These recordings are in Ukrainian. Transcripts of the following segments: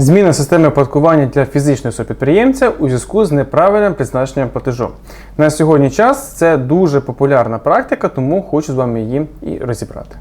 Зміна системи оподаткування для фізичного підприємця у зв'язку з неправильним призначенням платежу. На сьогодні час це дуже популярна практика, тому хочу з вами її і розібрати.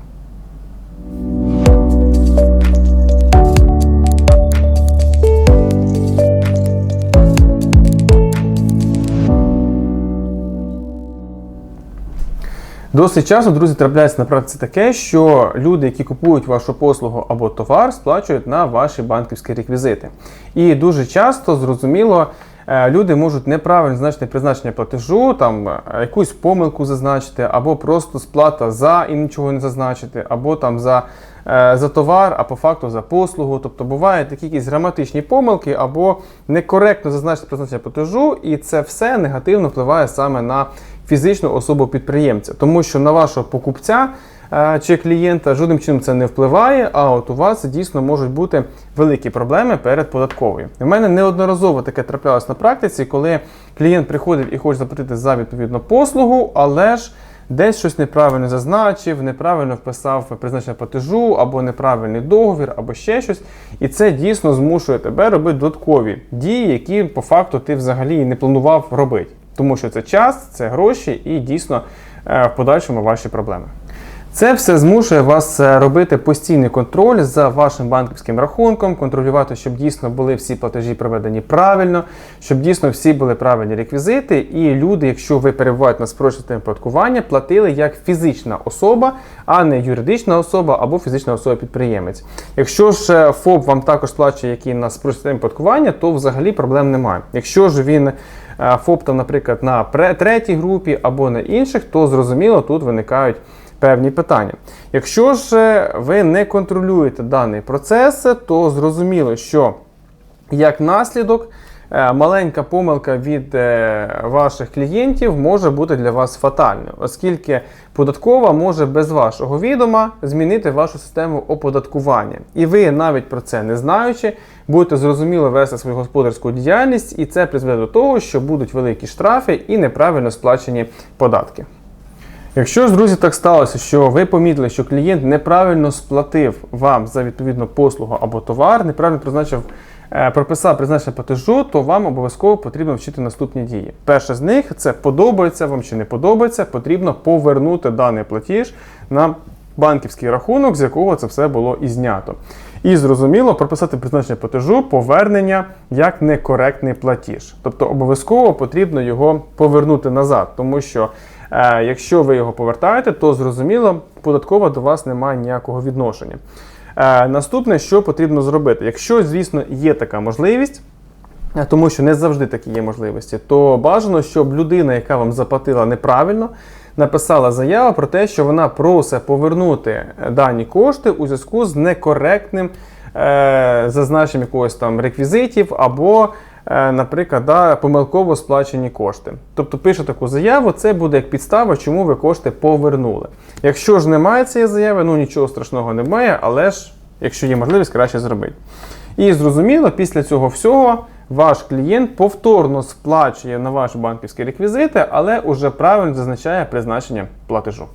Досить часто, друзі, трапляється на практиці таке, що люди, які купують вашу послугу або товар, сплачують на ваші банківські реквізити. І дуже часто, зрозуміло, е, люди можуть неправильно значити призначення платежу, там е, якусь помилку зазначити, або просто сплата за і нічого не зазначити, або там за, за товар, а по факту за послугу. Тобто бувають такі якісь граматичні помилки, або некоректно зазначити призначення платежу, і це все негативно впливає саме на фізичну особу підприємця, тому що на вашого покупця е, чи клієнта жодним чином це не впливає. А от у вас дійсно можуть бути великі проблеми перед податковою. У мене неодноразово таке траплялось на практиці, коли клієнт приходив і хоче заплатити за відповідну послугу, але ж десь щось неправильно зазначив, неправильно вписав призначення платежу, або неправильний договір, або ще щось. І це дійсно змушує тебе робити додаткові дії, які по факту ти взагалі не планував робити. Тому що це час, це гроші і дійсно е, в подальшому ваші проблеми. Це все змушує вас е, робити постійний контроль за вашим банківським рахунком, контролювати, щоб дійсно були всі платежі проведені правильно, щоб дійсно всі були правильні реквізити. І люди, якщо ви перебуваєте на спрощеному оподаткування, платили як фізична особа, а не юридична особа або фізична особа-підприємець. Якщо ж е, ФОП вам також сплачує який на спрощеному оподаткування, то взагалі проблем немає. Якщо ж він е, ФОП, там, наприклад, на третій групі або на інших, то зрозуміло тут виникають певні питання. Якщо ж ви не контролюєте даний процес, то зрозуміло, що як наслідок. е, Маленька помилка від е, ваших клієнтів може бути для вас фатальною, оскільки податкова може без вашого відома змінити вашу систему оподаткування. І ви, навіть про це не знаючи, будете зрозуміло вести свою господарську діяльність, і це призведе до того, що будуть великі штрафи і неправильно сплачені податки. Якщо ж, друзі, так сталося, що ви помітили, що клієнт неправильно сплатив вам за відповідну послугу або товар, неправильно призначив, е, прописав призначення платежу, то вам обов'язково потрібно вчити наступні дії. Перше з них це подобається вам чи не подобається, потрібно повернути даний платіж на банківський рахунок, з якого це все було і знято. І зрозуміло, прописати призначення платежу повернення як некоректний платіж. Тобто обов'язково потрібно його повернути назад, тому що якщо ви його повертаєте, то зрозуміло, податкова до вас не має ніякого відношення. Е, наступне, що потрібно зробити, якщо, звісно, є така можливість. Е, Тому що не завжди такі є можливості, то бажано, щоб людина, яка вам заплатила неправильно, написала заяву про те, що вона просить повернути дані кошти у зв'язку з некоректним е, зазначенням якогось там реквізитів або, е, наприклад, да, помилково сплачені кошти. Тобто пише таку заяву, це буде як підстава, чому ви кошти повернули. Якщо ж немає цієї заяви, ну нічого страшного немає, але ж, якщо є можливість, краще зробити. І зрозуміло, після цього всього ваш клієнт повторно сплачує на ваші банківські реквізити, але уже правильно зазначає призначення платежу.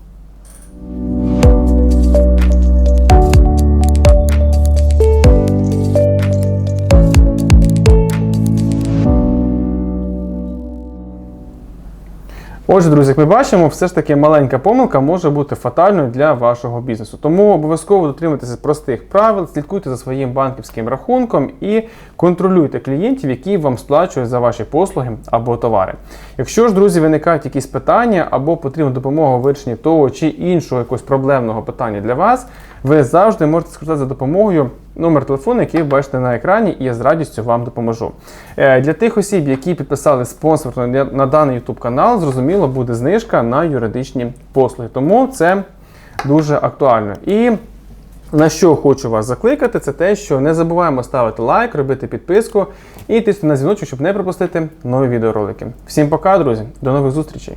Отже, друзі, як ми бачимо, все ж таки маленька помилка може бути фатальною для вашого бізнесу. Тому обов'язково дотримуйтеся простих правил, слідкуйте за своїм банківським рахунком і контролюйте клієнтів, які вам сплачують за ваші послуги або товари. Якщо ж, друзі, виникають якісь питання або потрібна допомога у вирішенні того чи іншого якогось проблемного питання для вас, ви завжди можете скористатися за допомогою номер телефону, який ви бачите на екрані, і я з радістю вам допоможу. Е, Для тих осіб, які підписали спонсорство на- на даний YouTube канал, зрозуміло, буде знижка на юридичні послуги. Тому це дуже актуально. І на що хочу вас закликати, це те, що не забуваємо ставити лайк, робити підписку і тиснути на дзвіночок, щоб не пропустити нові відеоролики. Всім пока, друзі, до нових зустрічей!